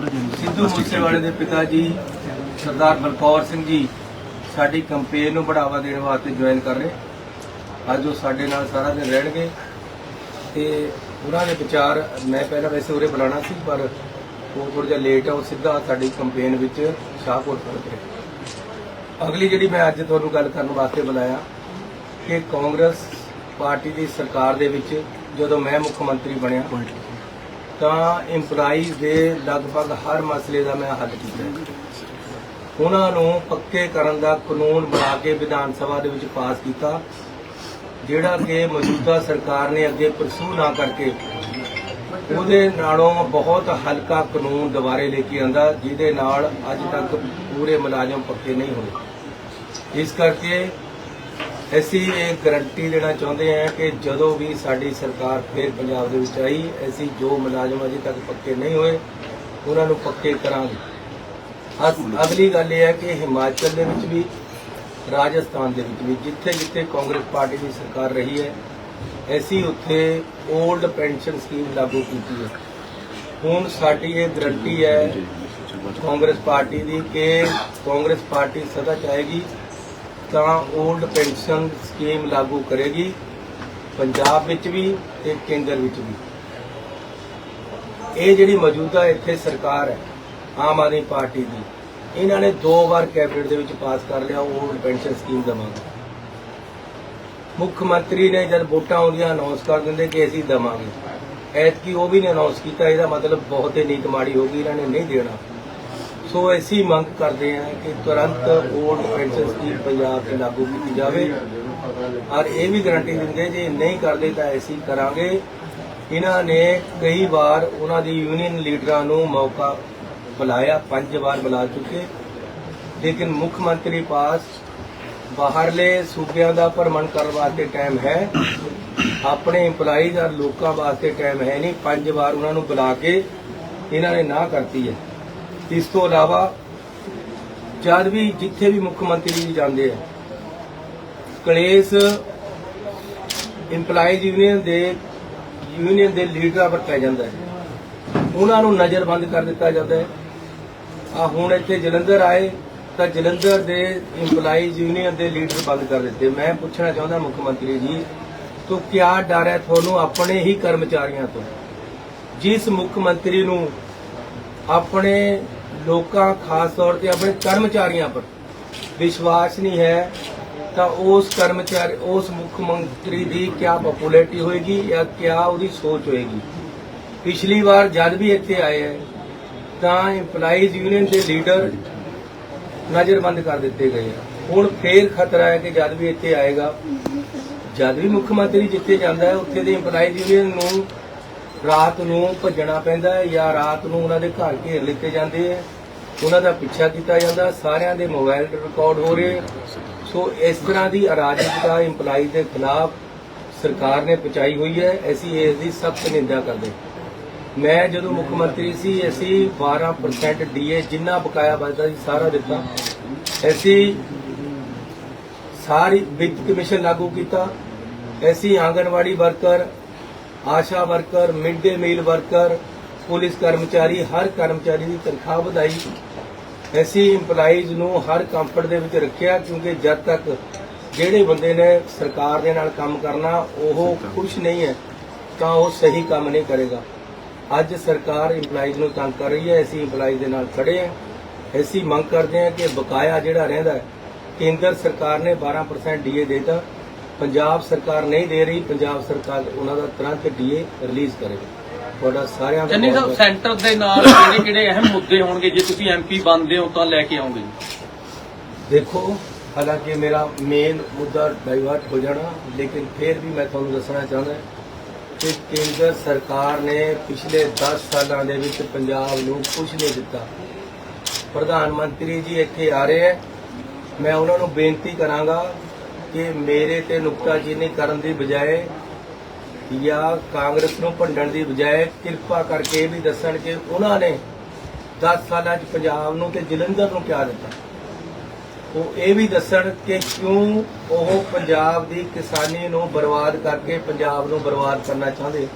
ਥੋੜਾ ਜਿਹਾ ਸਿੱਧੂ ਮੂਸੇਵਾਲੇ ਦੇ ਪਿਤਾ ਜੀ ਸਰਦਾਰ ਬਲਕੌਰ ਸਿੰਘ ਜੀ ਸਾਡੀ ਕੰਪੇਨ ਨੂੰ ਬੜਾਵਾ ਦੇਣ ਵਾਸਤੇ ਜੁਆਇਨ ਕਰ ਰਹੇ। ਅੱਜ ਉਹ ਸਾਡੇ ਨਾਲ ਸਾਰਾ ਦਿਨ ਰਹਿਣਗੇ। ਤੇ ਉਹਨਾਂ ਦੇ ਵਿਚਾਰ ਮੈਂ ਪਹਿਲਾਂ ਵੈਸੇ ਉਰੇ ਬੁਲਾਉਣਾ ਸੀ ਪਰ ਉਹ ਥੋੜਾ ਜਿਹਾ ਲੇਟ ਆ ਉਹ ਸਿੱਧਾ ਸਾਡੀ ਕੰਪੇਨ ਵਿੱਚ ਸ਼ਾਹਕੋਟ ਪਹੁੰਚ ਰਹੇ ਅਗਲੀ ਜਿਹੜੀ ਮੈਂ ਅੱਜ ਤੁਹਾਨੂੰ ਗੱਲ ਕਰਨ ਵਾਸਤੇ ਬੁਲਾਇਆ ਕਿ ਕਾਂਗਰਸ ਪਾਰਟੀ ਦੀ ਸਰਕਾਰ ਦੇ ਵਿੱਚ ਜਦੋਂ ਮੈਂ ਮੁੱਖ ਮੰਤਰੀ ਬਣਿਆ ਤਾਂ EMPLOYEES ਦੇ ਲਗਭਗ ਹਰ ਮਸਲੇ ਦਾ ਮੈਂ ਹੱਲ ਕੀਤਾ ਹੈ। ਉਹਨਾਂ ਨੂੰ ਪੱਕੇ ਕਰਨ ਦਾ ਕਾਨੂੰਨ ਬਣਾ ਕੇ ਵਿਧਾਨ ਸਭਾ ਦੇ ਵਿੱਚ ਪਾਸ ਕੀਤਾ, ਜਿਹੜਾ ਕਿ ਮੌਜੂਦਾ ਸਰਕਾਰ ਨੇ ਅੱਗੇ ਪਰਸੂ ਨਾ ਕਰਕੇ ਉਹਦੇ ਨਾਲੋਂ ਬਹੁਤ ਹਲਕਾ ਕਾਨੂੰਨ ਦੁਬਾਰੇ ਲੈ ਕੇ ਆਂਦਾ, ਜਿਹਦੇ ਨਾਲ ਅੱਜ ਤੱਕ ਪੂਰੇ ਮੁਲਾਜ਼ਮ ਪੱਕੇ ਨਹੀਂ ਹੋਏ ਇਸ ਕਰਕੇ ਅਸੀਂ ਇਹ ਗਰੰਟੀ ਦੇਣਾ ਚਾਹੁੰਦੇ ਹਾਂ ਕਿ ਜਦੋਂ ਵੀ ਸਾਡੀ ਸਰਕਾਰ ਫਿਰ ਪੰਜਾਬ ਦੇ ਵਿੱਚ ਆਈ, ਅਸੀਂ ਜੋ ਮੁਲਾਜ਼ਮ ਅਜੇ ਤੱਕ ਪੱਕੇ ਨਹੀਂ ਹੋਏ, ਉਹਨਾਂ ਨੂੰ ਪੱਕੇ ਕਰਾਂਗੇ। ਅਸ- ਅਗਲੀ ਗੱਲ ਇਹ ਹੈ ਕਿ ਹਿਮਾਚਲ ਦੇ ਵਿੱਚ ਵੀ, ਰਾਜਸਥਾਨ ਦੇ ਵਿੱਚ ਵੀ ਜਿੱਥੇ ਜਿੱਥੇ ਕਾਂਗਰਸ ਪਾਰਟੀ ਦੀ ਸਰਕਾਰ ਰਹੀ ਹੈ, ਅਸੀਂ ਉੱਥੇ 올ਡ ਪੈਨਸ਼ਨ ਸਕੀਮ ਲਾਗੂ ਕੀਤੀ ਹੈ। ਹੁਣ ਸਾਡੀ ਇਹ ਗਰੰਟੀ ਹੈ ਕਾਂਗਰਸ ਪਾਰਟੀ ਦੀ ਕਿ ਕਾਂਗਰਸ ਪਾਰਟੀ ਸਦਾ ਚਾਹੇਗੀ ਤਾਂ 올ਡ ਪੈਨਸ਼ਨ ਸਕੀਮ ਲਾਗੂ ਕਰੇਗੀ, ਪੰਜਾਬ ਵਿੱਚ ਵੀ ਤੇ ਕੇਂਦਰ ਵਿੱਚ ਵੀ। ਇਹ ਜਿਹੜੀ ਮੌਜੂਦਾ ਇੱਥੇ ਸਰਕਾਰ ਹੈ, ਆਮ ਆਦਮੀ ਪਾਰਟੀ ਦੀ, ਇਹਨਾਂ ਨੇ ਦੋ ਵਾਰ ਕੈਬਨਿਟ ਦੇ ਵਿੱਚ ਪਾਸ ਕਰ ਲਿਆ 올ਡ ਪੈਨਸ਼ਨ ਸਕੀਮ ਦਵਾਂਗੇ ਮੁੱਖ ਮੰਤਰੀ ਨੇ ਜਦ ਵੋਟਾਂ ਆਉਂਦੀਆਂ ਅਨਾਉਂਸ ਕਰ ਦਿੰਦੇ ਕਿ ਅਸੀਂ ਦਵਾਂਗੇ। ਐਤਕੀ ਉਹ ਵੀ ਨੇ ਅਨਾਉਂਸ ਕੀਤਾ, ਇਹਦਾ ਮਤਲਬ ਬਹੁਤ ਹੀ ਨੀਤ ਮਾੜੀ ਹੋ ਗਈ, ਇਹਨਾਂ ਨੇ ਨਹੀਂ ਦੇਣਾ। ਸੋ ਅਸੀਂ ਮੰਗ ਕਰਦੇ ਹਾਂ ਕਿ ਤੁਰੰਤ ਓਲਡ ਪੈਨਸ਼ਨ ਸਕੀਮ ਪੰਜਾਬ 'ਚ ਲਾਗੂ ਕੀਤੀ ਜਾਵੇ। ਔਰ ਇਹ ਵੀ ਗਾਰੰਟੀ ਦਿੰਦੇ ਜੇ ਨਹੀਂ ਕਰਦੇ ਤਾਂ ਅਸੀਂ ਕਰਾਂਗੇ। ਇਹਨਾਂ ਨੇ ਕਈ ਵਾਰ ਉਹਨਾਂ ਦੀ ਯੂਨੀਅਨ ਲੀਡਰਾਂ ਨੂੰ ਮੌਕਾ ਬੁਲਾਇਆ, ਪੰਜ ਵਾਰ ਬੁਲਾ ਚੁੱਕੇ। ਲੇਕਿਨ ਮੁੱਖ ਮੰਤਰੀ ਪਾਸ ਬਾਹਰਲੇ ਸੂਬਿਆਂ ਦਾ ਭਰਮਣ ਕਰਨ ਵਾਸਤੇ ਟਾਈਮ ਹੈ। ਆਪਣੇ EMPLOYEES ਔਰ ਲੋਕਾਂ ਵਾਸਤੇ ਟਾਈਮ ਹੈ ਨਹੀਂ। ਪੰਜ ਵਾਰ ਉਹਨਾਂ ਨੂੰ ਬੁਲਾ ਕੇ ਇਹਨਾਂ ਨੇ ਨਾ ਕਰਤੀ ਹੈ। ਇਸ ਤੋਂ ਇਲਾਵਾ ਜਦ ਵੀ ਜਿੱਥੇ ਵੀ ਮੁੱਖ ਮੰਤਰੀ ਜੀ ਜਾਂਦੇ ਆ, ਕਲੇਸ਼ ਇੰਪਲਾਈਜ਼ ਯੂਨੀਅਨ ਦੇ ਯੂਨੀਅਨ ਦੇ ਲੀਡਰਾਂ ਪਰ ਪੈ ਜਾਂਦਾ ਹੈ। ਉਹਨਾਂ ਨੂੰ ਨਜ਼ਰਬੰਦ ਕਰ ਦਿੱਤਾ ਜਾਂਦਾ ਹੈ। ਆ ਹੁਣ ਇੱਥੇ ਜਲੰਧਰ ਆਏ, ਤਾਂ ਜਲੰਧਰ ਦੇ ਇੰਪਲਾਈਜ਼ ਯੂਨੀਅਨ ਦੇ ਲੀਡਰ ਬੰਦ ਕਰ ਦਿੱਤੇ। ਮੈਂ ਪੁੱਛਣਾ ਚਾਹੁੰਦਾ ਮੁੱਖ ਮੰਤਰੀ ਜੀ, ਤੋਂ ਕਿਆ ਡਰ ਹੈ ਤੁਹਾਨੂੰ ਆਪਣੇ ਹੀ ਕਰਮਚਾਰੀਆਂ ਤੋਂ? ਜਿਸ ਮੁੱਖ ਮੰਤਰੀ ਨੂੰ ਆਪਣੇ ਲੋਕਾਂ, ਖਾਸ ਤੌਰ ਤੇ ਆਪਣੇ ਕਰਮਚਾਰੀਆਂ ਪਰ ਵਿਸ਼ਵਾਸ ਨਹੀਂ ਹੈ, ਤਾਂ ਉਸ ਕਰਮਚਾਰੀ, ਉਸ ਮੁੱਖ ਮੰਤਰੀ ਦੀ ਕਿਆ ਪਪੂਲੈਰਿਟੀ ਹੋਏਗੀ ਜਾਂ ਕਿਆ ਉਹਦੀ ਸੋਚ ਹੋਏਗੀ ਪਿਛਲੀ ਵਾਰ ਜਦ ਵੀ ਇੱਥੇ ਆਏ ਹੈ, ਤਾਂ EMPLOYEES ਯੂਨੀਅਨ ਦੇ ਲੀਡਰ ਨਜ਼ਰਬੰਦ ਕਰ ਦਿੱਤੇ ਗਏ ਆ। ਹੁਣ ਫੇਰ ਖਤਰਾ ਹੈ ਕਿ ਜਦ ਵੀ ਇੱਥੇ ਆਏਗਾ, ਜਦ ਵੀ ਮੁੱਖ ਮੰਤਰੀ ਜਿੱਥੇ ਜਾਂਦਾ ਹੈ, ਉੱਥੇ ਦੇ EMPLOYEES ਯੂਨੀਅਨ ਨੂੰ ਰਾਤ ਨੂੰ ਭੱਜਣਾ ਪੈਂਦਾ ਹੈ ਜਾਂ ਰਾਤ ਨੂੰ ਉਹਨਾਂ ਦੇ ਘਰ ਘੇਰ ਲਿੱਤੇ ਜਾਂਦੇ ਹੈ। ਉਹਨਾਂ ਦਾ ਪਿੱਛਾ ਕੀਤਾ ਜਾਂਦਾ, ਸਾਰਿਆਂ ਦੇ ਮੋਬਾਈਲ ਰਿਕਾਰਡ ਹੋ ਰਹੇ। ਸੋ ਇਸ ਤਰ੍ਹਾਂ ਦੀ ਅਰਾਜਕਤਾ ਇੰਪਲਾਈ ਦੇ ਖਿਲਾਫ ਸਰਕਾਰ ਨੇ ਪਹੁੰਚਾਈ ਹੋਈ ਹੈ। ਅਸੀਂ ਇਸ ਦੀ ਸਖਤ ਨਿੰਦਾ ਕਰਦੇ ਮੈਂ ਜਦੋਂ ਮੁੱਖ ਮੰਤਰੀ ਸੀ, ਅਸੀਂ 12% ਡੀਏ ਜਿੰਨਾ ਬਕਾਇਆ ਬਚਦਾ ਸੀ, ਸਾਰਾ ਦਿੱਤਾ। ਅਸੀਂ ਸਾਰੀ ਵਿੱਤ ਕਮਿਸ਼ਨ ਲਾਗੂ ਕੀਤਾ। ਅਸੀਂ anganwadi worker ASHA worker mid day meal worker, police ਕਰਮਚਾਰੀ, ਹਰ ਕਰਮਚਾਰੀ ਦੀ ਤਨਖਾਹ ਵਧਾਈ। ਅਸੀਂ EMPLOYEES ਨੂੰ ਹਰ ਕੰਫਰਟ ਦੇ ਵਿੱਚ ਰੱਖਿਆ, ਕਿਉਂਕਿ ਜਦ ਤੱਕ ਜਿਹੜੇ ਬੰਦੇ ਨੇ ਸਰਕਾਰ ਦੇ ਨਾਲ ਕੰਮ ਕਰਨਾ, ਉਹ ਖੁਸ਼ ਨਹੀਂ ਹੈ, ਤਾਂ ਉਹ ਸਹੀ ਕੰਮ ਨਹੀਂ ਕਰੇਗਾ। ਅੱਜ ਸਰਕਾਰ EMPLOYEES ਨੂੰ ਤੰਗ ਕਰ ਰਹੀ ਹੈ, ਅਸੀਂ EMPLOYEES ਦੇ ਨਾਲ ਖੜੇ ਹਾਂ। ਅਸੀਂ ਮੰਗ ਕਰਦੇ ਹਾਂ ਕਿ ਬਕਾਇਆ ਜਿਹੜਾ ਰਹਿੰਦਾ ਕੇਂਦਰ ਸਰਕਾਰ ਨੇ 12% ਡੀਏ ਦੇਤਾ। ਪੰਜਾਬ ਸਰਕਾਰ ਨਹੀਂ ਦੇ ਰਹੀ ਪੰਜਾਬ ਸਰਕਾਰ ਉਹਨਾਂ ਦਾ ਤੁਰੰਤ ਡੀਏ ਰਿਲੀਜ਼ ਕਰੇ ਤੁਹਾਡਾ ਸਾਰਿਆਂ ਦਾ ਚੰਨੀ ਸਾਹਿਬ ਸੈਂਟਰ ਦੇ ਨਾਲ ਕਿਹੜੇ ਕਿਹੜੇ ਅਹਿਮ ਮੁੱਦੇ ਹੋਣਗੇ? ਜੇ ਤੁਸੀਂ ਐਮਪੀ ਬਣਦੇ ਹੋ ਤਾਂ ਲੈ ਕੇ ਆਉਂਗੇ। ਦੇਖੋ ਹਾਲਾਂਕਿ ਮੇਰਾ ਮੇਨ ਮੁੱਦਾ ਡਾਈਵਰਟ ਹੋ ਜਾਣਾ ਲੇਕਿਨ ਫਿਰ ਵੀ ਮੈਂ ਤੁਹਾਨੂੰ ਦੱਸਣਾ ਚਾਹੁੰਦਾ ਕਿ ਕੇਂਦਰ ਸਰਕਾਰ ਨੇ ਪਿਛਲੇ 10 ਸਾਲਾਂ ਦੇ ਵਿੱਚ ਪੰਜਾਬ ਨੂੰ ਕੁਝ ਨਹੀਂ ਦਿੱਤਾ। ਪ੍ਰਧਾਨ ਮੰਤਰੀ ਜੀ ਇੱਥੇ ਆ ਰਹੇ ਹੈ। ਮੈਂ ਉਹਨਾਂ ਨੂੰ ਬੇਨਤੀ ਕਰਾਂਗਾ ਕਿ ਮੇਰੇ ਤੇ ਨੁਕਤਾਚੀਨੀ ਕਰਨ ਦੀ ਬਜਾਏ ਜਾਂ ਕਾਂਗਰਸ ਨੂੰ ਭੰਡਣ ਦੀ ਬਜਾਏ ਕਿਰਪਾ ਕਰਕੇ ਇਹ ਵੀ ਦੱਸਣ ਕਿ ਉਹਨਾਂ ਨੇ 10 ਸਾਲਾਂ 'ਚ ਪੰਜਾਬ ਨੂੰ ਤੇ ਜਲੰਧਰ ਨੂੰ ਕਿਆ ਦਿੱਤਾ। ਉਹ ਇਹ ਵੀ ਦੱਸਣ ਕਿ ਕਿਉਂ ਉਹ ਪੰਜਾਬ ਦੀ ਕਿਸਾਨੀ ਨੂੰ ਬਰਬਾਦ ਕਰਕੇ ਪੰਜਾਬ ਨੂੰ ਬਰਬਾਦ ਕਰਨਾ ਚਾਹੁੰਦੇ।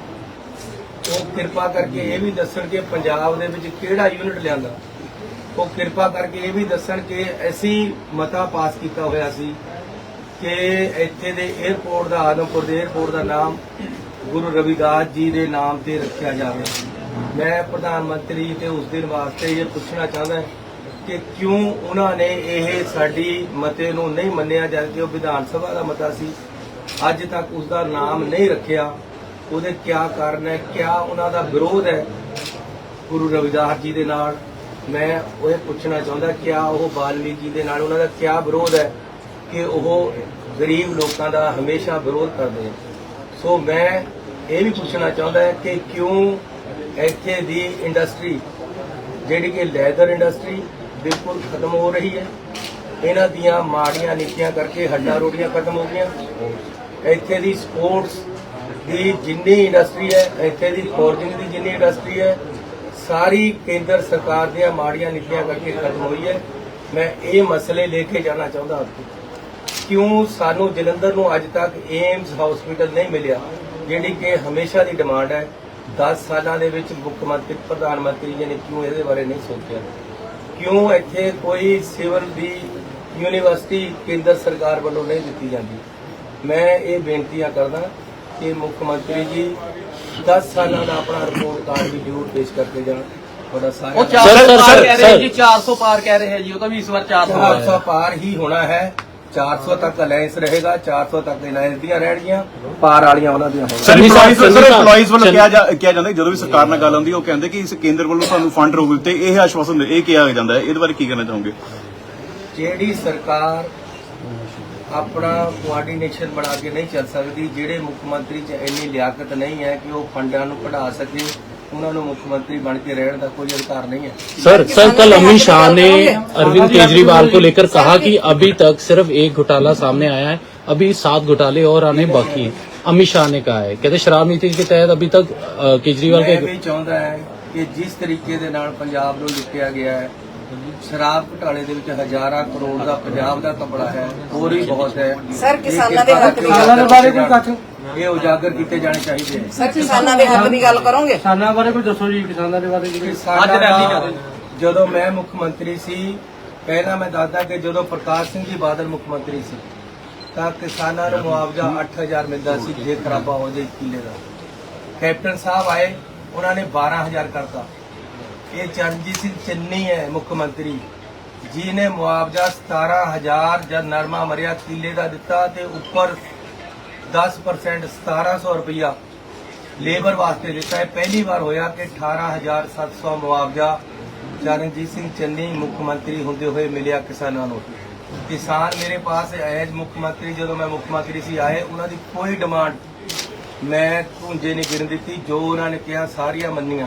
ਉਹ ਕਿਰਪਾ ਕਰਕੇ ਇਹ ਵੀ ਦੱਸਣ ਕਿ ਪੰਜਾਬ ਦੇ ਵਿੱਚ ਕਿਹੜਾ ਯੂਨਿਟ ਲਿਆਂਦਾ। ਉਹ ਕਿਰਪਾ ਕਰਕੇ ਇਹ ਵੀ ਦੱਸਣ ਕਿ ਅਸੀਂ ਮਤਾ ਪਾਸ ਕੀਤਾ ਹੋਇਆ ਸੀ। ਕਿ ਇੱਥੇ ਦੇ 에어ਪੋਰਟ ਦਾ, ਆਦਮਪੁਰ ਦੇ 에어ਪੋਰਟ ਦਾ ਨਾਮ ਗੁਰੂ ਰਵਿਦਾਸ ਜੀ ਦੇ ਨਾਮ ਤੇ ਰੱਖਿਆ ਜਾਵੇ। ਮੈਂ ਪ੍ਰਧਾਨ ਮੰਤਰੀ ਤੇ ਉਸ ਦਿਨ ਵਾਸਤੇ ਇਹ ਪੁੱਛਣਾ ਚਾਹੁੰਦਾ ਕਿ ਕਿਉਂ ਉਹਨਾਂ ਨੇ ਇਹ ਸਾਡੀ ਮਤੇ ਨੂੰ ਨਹੀਂ ਮੰਨਿਆ, ਜਦ ਕਿ ਉਹ ਵਿਧਾਨ ਸਭਾ ਦਾ ਮਤਾ ਸੀ। ਅੱਜ ਤੱਕ ਉਸ ਦਾ ਨਾਮ ਨਹੀਂ ਰੱਖਿਆ। ਉਹਦੇ ਕੀ ਕਾਰਨ ਹੈ? ਕਿਆ ਉਹਨਾਂ ਦਾ ਵਿਰੋਧ ਹੈ ਗੁਰੂ ਰਵਿਦਾਸ ਜੀ ਦੇ ਨਾਲ? ਮੈਂ ਉਹ ਪੁੱਛਣਾ ਚਾਹੁੰਦਾ, ਕਿਆ ਉਹ ਬਾਲਮੀਕੀ ਦੇ ਨਾਲ ਉਹਨਾਂ ਦਾ ਕੀ ਵਿਰੋਧ ਹੈ? ਕਿ ਉਹ ਗਰੀਬ ਲੋਕਾਂ ਦਾ ਹਮੇਸ਼ਾ ਵਿਰੋਧ ਕਰਦੇ ਹੈ ਸੋ ਮੈਂ ਇਹ ਵੀ ਪੁੱਛਣਾ ਚਾਹੁੰਦਾ ਕਿ ਕਿਉਂ ਇੱਥੇ ਦੀ ਇੰਡਸਟਰੀ, ਜਿਹੜੀ ਕਿ ਲੈਦਰ ਇੰਡਸਟਰੀ, ਬਿਲਕੁਲ ਖਤਮ ਹੋ ਰਹੀ ਹੈ? ਇਹਨਾਂ ਦੀਆਂ ਮਾੜੀਆਂ ਨੀਤੀਆਂ ਕਰਕੇ ਹੱਡਾਂ ਰੋਟੀਆਂ ਖਤਮ ਹੋ ਗਈਆਂ। ਇੱਥੇ ਦੀ ਸਪੋਰਟਸ ਦੀ ਜਿੰਨੀ ਇੰਡਸਟਰੀ ਹੈ, ਇੱਥੇ ਦੀ ਫੋਰਜਿੰਗ ਦੀ ਜਿੰਨੀ ਇੰਡਸਟਰੀ ਹੈ, ਸਾਰੀ ਕੇਂਦਰ ਸਰਕਾਰ ਦੀਆਂ ਮਾੜੀਆਂ ਨੀਤੀਆਂ ਕਰਕੇ ਖਤਮ ਹੋਈ ਹੈ। ਮੈਂ ਇਹ ਮਸਲੇ ਲੈ ਕੇ ਜਾਣਾ ਚਾਹੁੰਦਾ ਹਾਂ। ਕਿਉਂ ਸਾਨੂੰ ਜਲੰਧਰ ਨੂੰ ਅੱਜ ਤੱਕ ਏਮਸ ਹਸਪੀਟਲ ਨਹੀਂ ਮਿਲਿਆ ਜਿਹੜੀ ਕਿ ਹਮੇਸ਼ਾ ਦੀ ਡਿਮਾਂਡ ਹੈ 10 ਸਾਲਾਂ ਦੇ ਵਿੱਚ ਮੁੱਖ ਮੰਤਰੀ ਪ੍ਰਧਾਨ ਮੰਤਰੀ ਜੀ ਨੇ ਕਿਉਂ ਇਹਦੇ ਬਾਰੇ ਨਹੀਂ ਸੋਚਿਆ? ਕਿਉਂ ਇੱਥੇ ਕੋਈ ਸਿਵਲ ਦੀ ਯੂਨੀਵਰਸਿਟੀ ਕੇਂਦਰ ਸਰਕਾਰ ਵੱਲੋਂ ਨਹੀਂ ਦਿੱਤੀ ਜਾਂਦੀ? ਮੈਂ ਇਹ ਬੇਨਤੀਆਂ ਕਰਦਾ ਕਿ ਮੁੱਖ ਮੰਤਰੀ ਜੀ 10 ਸਾਲਾਂ ਦਾ ਆਪਣਾ ਰਿਪੋਰਟ ਕਾਰਡ ਵੀ ਜ਼ਰੂਰ ਪੇਸ਼ ਕਰਕੇ ਜਾਣ। ਤੁਹਾਡਾ ਉਹ ਸਾਰਾ 400 ਸਰ, ਪਾਰ ਕਹਿ ਰਹੇ। ਜੀ 400 ਪਾਰ ਕਹਿ ਰਹੇ ਹੈ ਜੀ ਉਹ ਤਾਂ ਵੀ ਇਸ ਵਾਰ 400 400 ਹੈ। ਪਾਰ ਹੀ ਹੋਣਾ ਹੈ। 400 ਤੱਕ ਅਲਾਈਅੰਸ ਰਹੇਗਾ 400 ਤੱਕ ਅਲਾਈਅੰਸ ਦੀਆਂ ਰਹਿਣਗੀਆਂ ਪਾਰ ਵਾਲੀਆਂ ਉਹਨਾਂ ਦੀਆਂ ਹੋਣਗੀਆਂ। ਸਰ EMPLOYEES ਸਰ EMPLOYEES ਵੱਲੋਂ ਕਿਹਾ ਜਾ ਕਿਹਾ ਜਾਂਦਾ ਕਿ ਜਦੋਂ ਵੀ ਸਰਕਾਰ ਨਾਲ ਗੱਲ ਹੁੰਦੀ ਹੈ, ਉਹ ਕਹਿੰਦੇ ਕਿ ਇਸ ਕੇਂਦਰ ਵੱਲੋਂ ਤੁਹਾਨੂੰ ਫੰਡ ਇਹ ਆਸ਼ਵਾਸਨ ਦੇ- ਇਹ ਕਿਹਾ ਜਾਂਦਾ ਹੈ। ਇਹਦੇ ਬਾਰੇ ਕੀ ਕਹਿਣਾ ਚਾਹੋਗੇ? ਜਿਹੜੀ ਸਰਕਾਰ ਆਪਣਾ ਕੋਆਰਡੀਨੇਸ਼ਨ ਬਣਾ ਕੇ ਨਹੀਂ ਚੱਲ ਸਕਦੀ ਜਿਹੜੇ ਮੁੱਖ ਮੰਤਰੀ 'ਚ ਇੰਨੀ ਲਿਆਕਤ ਨਹੀਂ ਹੈ ਕਿ ਉਹ ਫੰਡਾਂ ਨੂੰ ਕਢਾ ਸਕੇ ਉਹਨਾਂ ਨੂੰ ਮੁੱਖ ਮੰਤਰੀ ਬਣ ਕੇ ਰਹਿਣ ਦਾ ਕੋਈ ਅਧਿਕਾਰ ਨਹੀਂ ਹੈ सर सर कल अमित शाह ने अरविंद केजरीवाल को लेकर कहा कि अभी तक सिर्फ एक घोटाला सामने आया है अभी सात घोटाले और आने बाकी हैं अमित शाह ने कहा है कहते शराब नीति के तहत अभी तक अ, केजरीवाल ਮੈਂ के ਵੀ ਚਾਹੁੰਦਾ ਹਾਂ ਕਿ ਜਿਸ ਤਰੀਕੇ ਦੇ ਨਾਲ ਪੰਜਾਬ ਨੂੰ ਲੁੱਟਿਆ ਗਿਆ ਹੈ ਸ਼ਰਾਬ ਘੁਟਾਲੇ ਦੇ ਵਿੱਚ ਹਜ਼ਾਰਾਂ ਕਰੋੜ ਦਾ ਪੰਜਾਬ ਦਾ ਕਪੜਾ ਹੈ ਹੋਰ ਵੀ ਬਹੁਤ ਹੈ ਸਰ, ਇਹ ਕਿਸਾਨਾਂ ਦੇ ਕਿਰਪਾ ਹੱਕ ਦੀ ਕਰਕੇ ਗੱਲ ਦੇ ਬਾਰੇ ਕੋਈ ਕੱਥ ਇਹ ਉਜਾਗਰ ਕੀਤੇ ਜਾਣੇ ਚਾਹੀਦੇ ਹੈ ਸਰ ਕਿਸਾਨਾਂ ਦੇ ਹੱਕ ਦੀ ਗੱਲ ਕਰੋਗੇ? ਕਿਸਾਨਾਂ ਬਾਰੇ ਕੋਈ ਦੱਸੋ ਜੀ ਕਿਸਾਨਾਂ ਦੇ ਬਾਰੇ ਜੀ ਅੱਜ ਰੈਲੀ ਦਾ- ਕਰ ਰਹੇ ਜਦੋਂ ਮੈਂ ਮੁੱਖ ਮੰਤਰੀ ਸੀ ਪਹਿਲਾਂ ਮੈਂ ਦੱਸਦਾ ਕਿ ਜਦੋਂ ਪ੍ਰਕਾਸ਼ ਸਿੰਘ ਜੀ ਬਾਦਲ ਮੁੱਖ ਮੰਤਰੀ ਸੀ ਤਾਂ ਕਿਸਾਨਾਂ ਨੂੰ ਮੁਆਵਜ਼ਾ 8000 ਮਿਲਦਾ ਸੀ ਜੇ ਖਰਾਬਾ ਹੋ ਜਾਏ ਕਿੱਲੇ ਦਾ। ਕੈਪਟਨ ਸਾਹਿਬ ਆਏ ਉਹਨਾਂ ਨੇ 12000 ਕਰਤਾ। ਇਹ ਚਰਨਜੀਤ ਸਿੰਘ ਚੰਨੀ ਹੈ ਮੁੱਖ ਮੰਤਰੀ ਜੀ ਨੇ ਮੁਆਵਜ਼ਾ 17000 ਜਦ ਨਰਮਾ ਮਰਿਆ ਕਿੱਲੇ ਦਾ ਦਿੱਤਾ ਤੇ ਉੱਪਰ 10% 1700 ਰੁਪਇਆ ਲੇਬਰ ਵਾਸਤੇ ਦਿੱਤਾ ਹੈ। ਪਹਿਲੀ ਵਾਰ ਹੋਇਆ ਕਿ 18700 ਮੁਆਵਜ਼ਾ ਚਰਨਜੀਤ ਸਿੰਘ ਚੰਨੀ ਮੁੱਖ ਮੰਤਰੀ ਹੁੰਦੇ ਹੋਏ ਮਿਲਿਆ ਕਿਸਾਨਾਂ ਨੂੰ। ਕਿਸਾਨ ਮੇਰੇ ਪਾਸ ਐਜ ਮੁੱਖ ਮੰਤਰੀ, ਜਦੋਂ ਮੈਂ ਮੁੱਖ ਮੰਤਰੀ ਸੀ ਆਏ, ਉਹਨਾਂ ਦੀ ਕੋਈ ਡਿਮਾਂਡ ਮੈਂ ਧੁੰਜੇ ਨਹੀਂ ਗਿਰਨ ਦਿੱਤੀ, ਜੋ ਉਹਨਾਂ ਨੇ ਕਿਹਾ ਸਾਰੀਆਂ ਮੰਨੀਆਂ।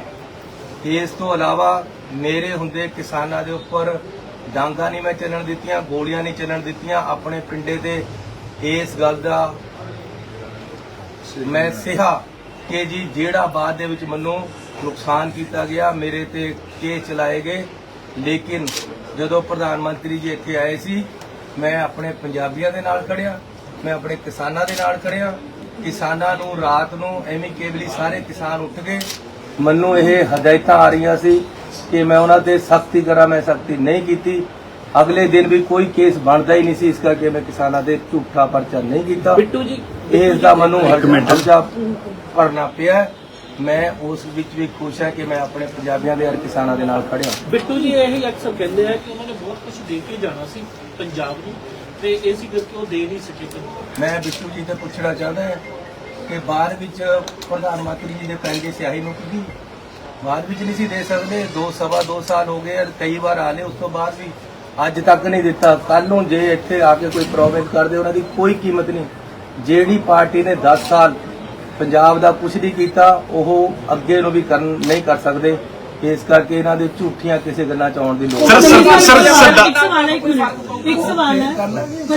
ਇਸ ਤੋਂ ਇਲਾਵਾ ਮੇਰੇ ਹੁੰਦੇ ਕਿਸਾਨਾਂ ਦੇ ਉੱਪਰ ਡਾਂਗਾ ਨਹੀਂ ਮੈਂ ਚੱਲਣ ਦਿੱਤੀਆਂ, ਗੋਲੀਆਂ ਨਹੀਂ ਚੱਲਣ ਦਿੱਤੀਆਂ, ਆਪਣੇ ਪਿੰਡੇ ਤੇ ਇਸ ਗੱਲ ਦਾ ਮੈਂ ਸਿਹਾ ਕਿ ਜੀ ਜਿਹੜਾ ਬਾਅਦ ਦੇ ਵਿੱਚ ਮੈਨੂੰ ਨੁਕਸਾਨ ਕੀਤਾ ਗਿਆ, ਮੇਰੇ ਤੇ ਕੇਸ ਚਲਾਏ ਗਏ। ਲੇਕਿਨ ਜਦੋਂ ਪ੍ਰਧਾਨ ਮੰਤਰੀ ਜੀ ਇੱਥੇ ਆਏ ਸੀ, ਮੈਂ ਆਪਣੇ ਪੰਜਾਬੀਆਂ ਦੇ ਨਾਲ ਖੜਿਆ, ਮੈਂ ਆਪਣੇ ਕਿਸਾਨਾਂ ਦੇ ਨਾਲ ਖੜਿਆ। ਕਿਸਾਨਾਂ ਨੂੰ ਰਾਤ ਨੂੰ ਐਵੇਂ ਕੇਵਲੀ ਸਾਰੇ ਕਿਸਾਨ ਉੱਠ ਗਏ। ਮੈਨੂੰ ਇਹ ਹਦਾਇਤਾਂ ਆ ਰਹੀਆਂ ਸੀ ਕਿ ਮੈਂ ਉਹਨਾਂ ਤੇ ਸਖਤੀ ਕਰਾਂ, ਮੈਂ ਸਖਤੀ ਨਹੀਂ ਕੀਤੀ। ਅਗਲੇ ਦਿਨ ਵੀ ਕੋਈ ਕੇਸ ਬਣਦਾ ਹੀ ਨਹੀਂ ਸੀ ਇਸ ਕਰਕੇ ਮੈਂ ਕਿਸਾਨਾਂ ਦੇ ਝੂਠਾ ਪਰਚਾ ਨਹੀਂ ਕੀਤਾ। ਬਿੱਟੂ ਜੀ ਇਸ ਦਾ ਮੈਨੂੰ ਹਰਜਾ ਭਰਨਾ ਪਿਆ। ਮੈਂ ਉਸ ਵਿੱਚ ਵੀ ਖੁਸ਼ ਹਾਂ ਕਿ ਮੈਂ ਆਪਣੇ ਪੰਜਾਬੀਆਂ ਦੇ ਹਰ ਕਿਸਾਨਾਂ ਦੇ ਨਾਲ ਖੜਿਆ ਬਿੱਟੂ ਜੀ ਇਹ ਅਕਸਰ ਕਹਿੰਦੇ ਆ ਕਿ ਉਹਨਾਂ ਨੇ ਬਹੁਤ ਕੁਝ ਦੇ ਕੇ ਜਾਣਾ ਸੀ ਪੰਜਾਬ ਨੂੰ ਤੇ ਇਸੇ ਕਰਕੇ ਉਹ ਦੇ ਨਹੀਂ ਸਕੇ ਮੈਂ ਬਿੱਟੂ ਜੀ ਤੋਂ ਪੁੱਛਣਾ ਚਾਹੁੰਦਾ ਹਾਂ ਕਿ ਬਾਅਦ ਵਿੱਚ ਪ੍ਰਧਾਨ ਮੰਤਰੀ ਜੀ ਦੇ ਪੈਂਦੇ ਸਿਆਹੀ ਮੁੱਕ ਗਈ। ਬਾਅਦ ਵਿੱਚ ਨਹੀਂ ਸੀ ਦੇ ਸਕਦੇ। ਦੋ ਸਵਾ ਦੋ ਸਾਲ ਹੋ ਗਏ ਕਈ ਵਾਰ ਆਲੇ ਉਸ ਤੋਂ ਬਾਅਦ ਵੀ ਅੱਜ ਤੱਕ ਨਹੀਂ ਦਿੱਤਾ। ਕੱਲ ਨੂੰ ਜੇ ਇੱਥੇ ਆ ਕੇ ਕੋਈ ਪ੍ਰੋਮਿਸ ਕਰਦੇ ਉਹਨਾਂ ਦੀ ਕੋਈ ਕੀਮਤ ਨਹੀਂ। ਜਿਹੜੀ ਪਾਰਟੀ ਨੇ 10 ਸਾਲ ਪੰਜਾਬ ਦਾ ਕੁਝ ਨਹੀਂ ਕੀਤਾ ਉਹ ਅੱਗੇ ਨੂੰ ਵੀ ਕਰਨ ਨਹੀਂ ਕਰ ਸਕਦੇ। ਇਸ ਕਰਕੇ ਇਹਨਾਂ ਦੇ ਝੂਠੀਆਂ ਕਿਸੇ ਗੱਲਾਂ ਚ ਆਉਣ ਦੀ ਲੋੜ ਸਰ ਸਰ ਸਰ ਇੱਕ ਸਵਾਲ ਹੈ ਇੱਕ ਸਵਾਲ ਹੈ।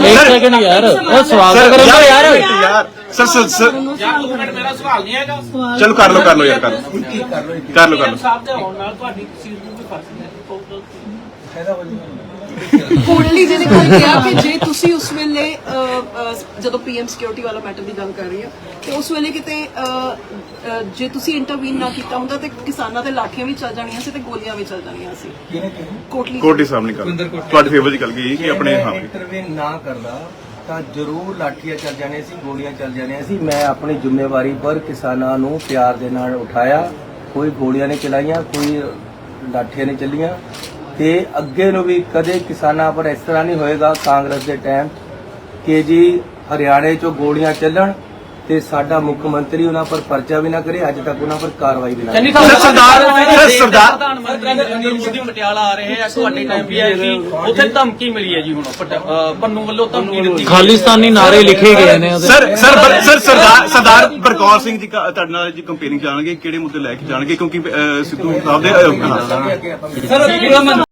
ਇੱਕ ਸੈਕਿੰਡ ਯਾਰ ਉਹ ਸਵਾਲ ਕਰੋ। ਯਾਰ ਯਾਰ। Sir sir sir. ਮੇਰਾ ਸਵਾਲ ਨਹੀਂ ਹੈਗਾ। ਚਲੋ ਕਰ ਲਓ ਕਰ ਲਓ ਯਾਰ ਕਰ ਲਓ। ਕਰ ਲਓ ਕਰ ਲਓ। ਸਾਹਿਬ ਦੇ ਆਉਣ ਨਾਲ ਤੁਹਾਡੀ ਸੀਟ ਨੂੰ ਕੋਈ ਫ਼ਰਕ ਨਹੀਂ ਪੈਂਦਾ ਹੋ ਜਾਊਗਾ। ਕੋੜਲੀ ਜੀ ਨੇ ਕੋਈ ਕਿਹਾ ਕਿ ਜੇ ਤੁਸੀਂ ਉਸ ਵੇਲੇ ਅਹ, ਅਹ, ਜਦੋਂ ਪੀਐਮ ਸਿਕਿਉਰਿਟੀ ਵਾਲਾ ਮੈਟਰ ਦੀ ਗੱਲ ਕਰ ਰਹੀ ਹਾਂ ਤੇ ਉਸ ਵੇਲੇ ਕਿਤੇ ਅਹ, ਅਹ, ਜੇ ਤੁਸੀਂ ਇੰਟਰਵੀਨ ਨਾ ਕੀਤਾ ਹੁੰਦਾ ਤੇ ਕਿਸਾਨਾਂ ਤੇ ਲਾਠੀਆਂ ਵੀ ਚੱਲ ਜਾਣੀਆਂ ਸੀ ਤੇ ਗੋਲੀਆਂ ਵੀ ਚੱਲ ਜਾਣੀਆਂ ਸੀ। ਕਿਹਨੇ ਕਿਹਾ? ਕੋਟਲੀ ਕੋਰਟ ਦੇ ਸਾਹਮਣੇ ਗੱਲ ਤੁਹਾਡੇ ਫੇਵਰ ਦੀ ਗੱਲ ਕੀ ਕਿ ਆਪਣੇ ਹਾਂ। ਇੰਟਰਵਿਊ ਨਾ ਕਰਦਾ ਤਾਂ ਜ਼ਰੂਰ ਲਾਠੀਆਂ ਚੱਲ ਜਾਣੀਆਂ ਸੀ ਗੋਲੀਆਂ ਚੱਲ ਜਾਣੀਆਂ ਸੀ। ਮੈਂ ਆਪਣੀ ਜ਼ਿੰਮੇਵਾਰੀ ਪਰ ਕਿਸਾਨਾਂ ਨੂੰ ਪਿਆਰ ਦੇ ਨਾਲ ਉਠਾਇਆ। ਕੋਈ ਗੋਲੀਆਂ ਨਹੀਂ ਚਲਾਈਆਂ ਕੋਈ ਲਾਠੀਆਂ ਨਹੀਂ ਚੱਲੀਆਂ। ਤੇ ਅੱਗੇ ਨੂੰ ਵੀ ਕਦੇ ਕਿਸਾਨਾਂ ਪਰ ਇਸ ਤਰ੍ਹਾਂ ਨਹੀਂ ਹੋਏਗਾ ਕਾਂਗਰਸ ਦੇ ਟਾਈਮ ਕਿ ਜੀ ਹਰਿਆਣੇ 'ਚੋਂ ਗੋਲੀਆਂ ਚੱਲਣ ਤੇ ਸਾਡਾ ਮੁੱਖ ਮੰਤਰੀ ਉਹਨਾਂ ਪਰ ਪਰਚਾ ਵੀ ਨਾ ਕਰੇ ਅੱਜ ਤੱਕ ਉਹਨਾਂ ਪਰ ਕਾਰਵਾਈ ਵੀ ਨਾ ਕਰੇ। ਸਰ, ਸਰਦਾਰ- ਸਰ, ਸਰਦਾਰ- ਪ੍ਰਧਾਨ ਮੰਤਰੀ ਨਰਿੰਦਰ ਮੋਦੀ ਪਟਿਆਲਾ ਆ ਰਹੇ ਆ ਤੁਹਾਡੇ ਟਾਈਮ ਵੀ ਹੈ ਕਿ ਉੱਥੇ ਧਮਕੀ ਮਿਲੀ ਹੈ ਜੀ ਹੁਣ ਪੰਨੂ ਵੱਲੋਂ ਧਮਕੀ ਦਿੱਤੀ। ਖਾਲਿਸਤਾਨੀ ਨਾਰੇ ਲਿਖੇ ਗਏ ਨੇ sir sir sir Sardar Sardar Barkaur Singh ji ਤੁਹਾਡੇ ਨਾਲ ਜੀ ਕੰਪੇਨਿੰਗ ਜਾਣਗੇ ਕਿਹੜੇ ਮੁੱਦੇ ਲੈ ਕੇ ਜਾਣਗੇ ਕਿਉਂਕਿ ਸਿੱਧੂ ਸਾਹਿਬ ਦੇ ਆਪਾਂ